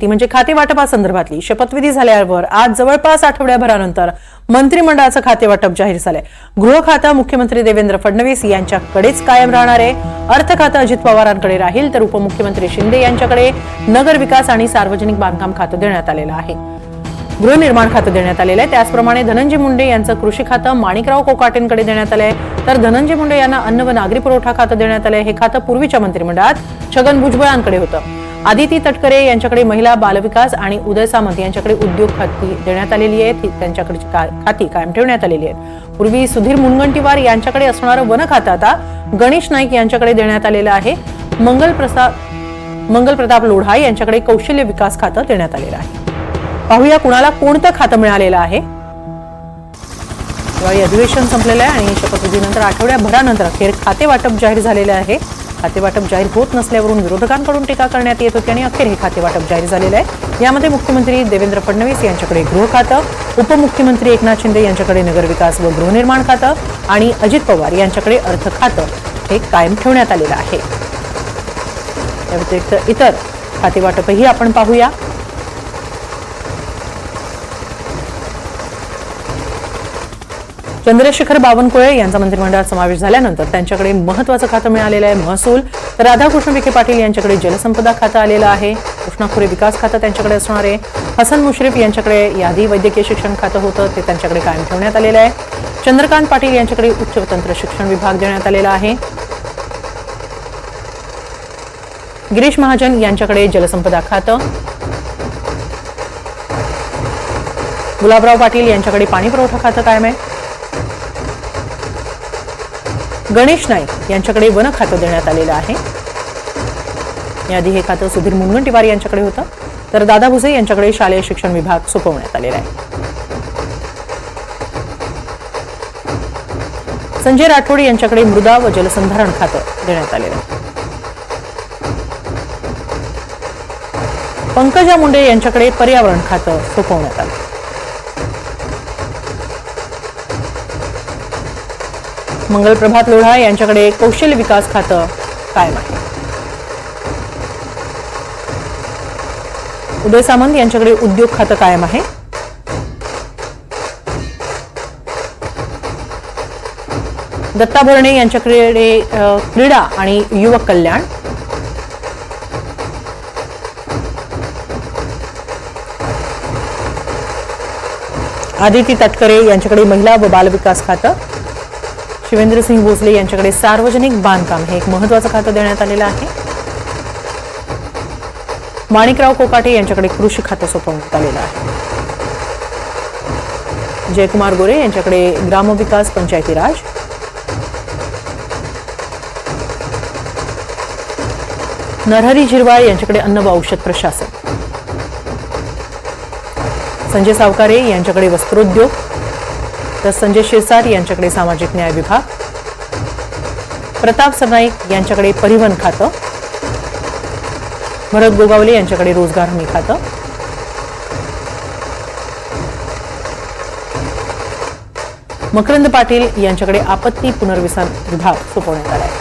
ती म्हणजे खाते वाटपासंदर्भातली शपथविधी झाल्यावर आज जवळपास आठवड्याभरानंतर मंत्रिमंडळाचं खाते वाटप जाहीर झालंय. गृह खातं मुख्यमंत्री देवेंद्र फडणवीस यांच्याकडेच कायम राहणार आहे. अर्थ खातं अजित पवारांकडे राहील तर उपमुख्यमंत्री शिंदे यांच्याकडे नगर विकास आणि सार्वजनिक बांधकाम खातं देण्यात आलेलं आहे. गृहनिर्माण खातं देण्यात आलेलं आहे. त्याचप्रमाणे धनंजय मुंडे यांचं कृषी खातं माणिकराव कोकाटेंकडे देण्यात आलंय. तर धनंजय मुंडे यांना अन्न व नागरी पुरवठा खातं देण्यात आलंय. हे खातं पूर्वीच्या मंत्रिमंडळात छगन भुजबळांकडे होतं. आदिती तटकरे यांच्याकडे महिला बालविकास आणि उदय सामंत यांच्याकडे उद्योग खाती देण्यात आलेली आहेत त्यांच्याकडची का- खाती कायम ठेवण्यात आलेली आहेत पूर्वी सुधीर मुनगंटीवार यांच्याकडे असणारं वन खातं आता गणेश नाईक यांच्याकडे देण्यात आलेलं आहे. मंगल प्रसाद मंगल प्रताप लोढा यांच्याकडे कौशल्य विकास खातं देण्यात आलेलं आहे. पाहूया कुणाला कोणतं खातं मिळालेलं आहे. दिवाळी अधिवेशन संपलेलं आहे आणि शपथविधीनंतर आठवड्याभरानंतर अखेर खाते वाटप जाहीर झालेलं आहे. खाते वाटप जाहीर होत नसल्यावरून विरोधकांकडून टीका करण्यात येत होती आणि अखेर हे खाते वाटप जाहीर झालेलं आहे. यामध्ये मुख्यमंत्री देवेंद्र फडणवीस यांच्याकडे गृह खातं उपमुख्यमंत्री एकनाथ शिंदे यांच्याकडे नगरविकास व गृहनिर्माण खातं आणि अजित पवार यांच्याकडे अर्थ खातं हे कायम ठेवण्यात आलेलं आहे. या व्यतिरिक्त इतर खातेवाटपही आपण पाहूया. चंद्रशेखर बावनकुळे यांचा मंत्रिमंडळात समावेश झाल्यानंतर त्यांच्याकडे महत्वाचं खातं मिळालेलं आहे महसूल. तर राधाकृष्ण विखे पाटील यांच्याकडे जलसंपदा खातं आलेलं आहे. कृष्णाखुरे विकास खातं त्यांच्याकडे असणार आहे. हसन मुश्रीफ यांच्याकडे यादी वैद्यकीय शिक्षण खातं होतं ते त्यांच्याकडे कायम ठेवण्यात आलेलं आहे. चंद्रकांत पाटील यांच्याकडे उच्च व तंत्र शिक्षण विभाग देण्यात आलेला आहे. गिरीश महाजन यांच्याकडे जलसंपदा खातं. गुलाबराव पाटील यांच्याकडे पाणी पुरवठा खातं कायम आहे. गणेश नाईक यांच्याकडे वन खातं देण्यात आलेलं आहे. याआधी हे खातं सुधीर मुनगंटीवार यांच्याकडे होतं. तर दादा भुसे यांच्याकडे शालेय शिक्षण विभाग सोपवण्यात आलेला आहे. संजय राठोड यांच्याकडे मृदा व जलसंधारण खातं देण्यात आलेलं आहे. पंकजा मुंडे यांच्याकडे पर्यावरण खातं सोपवण्यात आलं. मंगल प्रभात लोढा यांच्याकडे कौशल्य विकास खातं कायम आहे उदय सामंत यांच्याकडे उद्योग खातं कायम आहे. दत्ता भरणे यांच्याकडे क्रीडा आणि युवक कल्याण. आदिती तटकरे यांच्याकडे महिला व बालविकास खातं. शिवेंद्रसिंह भोसले यांच्याकडे सार्वजनिक बांधकाम हे एक महत्वाचं खातं देण्यात आलेलं आहे. माणिकराव कोकाटे यांच्याकडे कृषी खातं सोपवण्यात आलेलं आहे. जयकुमार गोरे यांच्याकडे ग्रामविकास पंचायती राज. नरहरी झिरवाळ यांच्याकडे अन्न व औषध प्रशासन. संजय सावकारे यांच्याकडे वस्त्रोद्योग. तर संजय शिरसाट यांच्याकडे सामाजिक न्याय विभाग. प्रताप सरनाईक यांच्याकडे परिवहन खातं. भरत गोगावले यांच्याकडे रोजगार हमी खातं. मकरंद पाटील यांच्याकडे आपत्ती पुनर्वसन विभाग सोपवण्यात आला आहे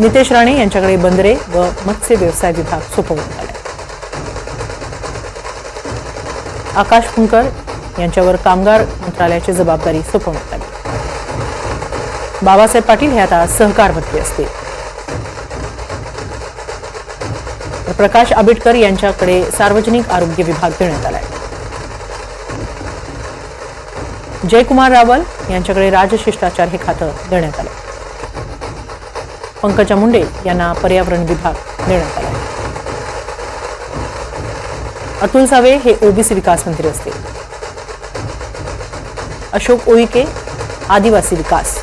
नितेश राणे यांच्याकडे बंदरे व मत्स्य व्यवसाय विभाग सोपवण्यात आला आकाश फुंकर यांच्यावर कामगार मंत्रालयाची जबाबदारी सोपवण्यात आली. बाबासाहेब पाटील हे आता सहकार मंत्री असतील प्रकाश आंबेडकर यांच्याकडे सार्वजनिक आरोग्य विभाग देण्यात आलाय. जयकुमार रावल यांच्याकडे राजशिष्टाचार हे खातं देण्यात आलं. पंकजा मुंडे यांना पर्यावरण विभाग देण्यात आला. अतुल सावे हे ओबीसी विकास मंत्री असतील. अशोक ओईके आदिवासी विकास.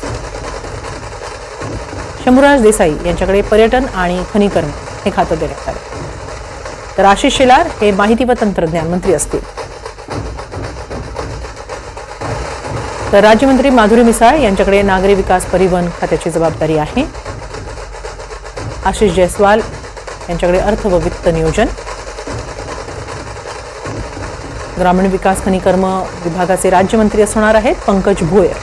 शंभूराज देसाई यांच्याकडे पर्यटन आणि खनिकर्म हे खातं देण्यात आलं तर आशिष शेलार हे माहिती व तंत्रज्ञान मंत्री असतील. तर राज्यमंत्री माधुरी मिसाळ यांच्याकडे नागरी विकास परिवहन खात्याची जबाबदारी आहे. आशिष जयस्वाल यांच्याकडे अर्थ व वित्त नियोजन. ग्रामीण विकास खनिकर्म विभागाचे राज्यमंत्री असणार आहेत पंकज भोयर.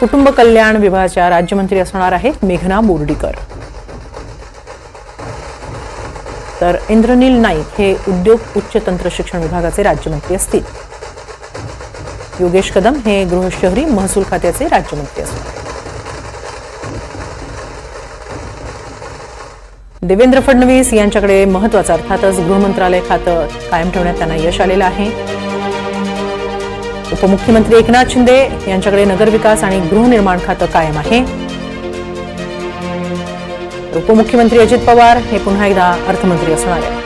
कुटुंब कल्याण विभागाच्या राज्यमंत्री असणार आहेत मेघना बोर्डीकर. तर इंद्रनील नाईक हे उद्योग उच्च तंत्र शिक्षण विभागाचे राज्यमंत्री असतील. योगेश कदम हे गृह शहरी महसूल खात्याचे राज्यमंत्री असणार देवेंद्र फडणवीस यांच्याकडे महत्वाचं अर्थातच गृहमंत्रालय खातं कायम ठेवण्यात त्यांना यश आलेलं आहे. उपमुख्यमंत्री एकनाथ शिंदे यांच्याकडे नगरविकास आणि गृहनिर्माण खातं कायम आहे. उपमुख्यमंत्री अजित पवार हे पुन्हा एकदा अर्थमंत्री असणार आहेत.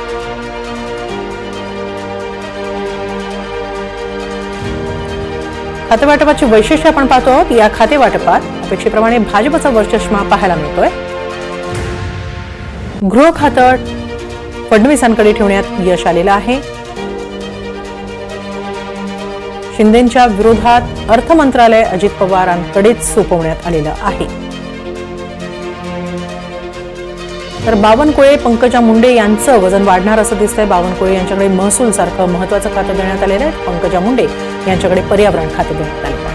खातेवाटपाची वैशिष्ट्य आपण पाहतो आहोत. या खातेवाटपात अपेक्षेप्रमाणे भाजपचा वर्चष्मा पाहायला मिळतोय. गृह खातं फडणवीसांकडे ठेवण्यात यश आलेलं आहे. शिंदेच्या विरोधात अर्थ मंत्रालय अजित पवारांकडेच सोपवण्यात आलेलं आहे. तर बावनकुळे पंकजा मुंडे यांचं वजन वाढणार असं दिसतंय. बावनकुळे यांच्याकडे महसूल सारखं महत्वाचं खातं देण्यात आलेलं आहे. पंकजा मुंडे यांच्याकडे पर्यावरण खातं देण्यात आलं.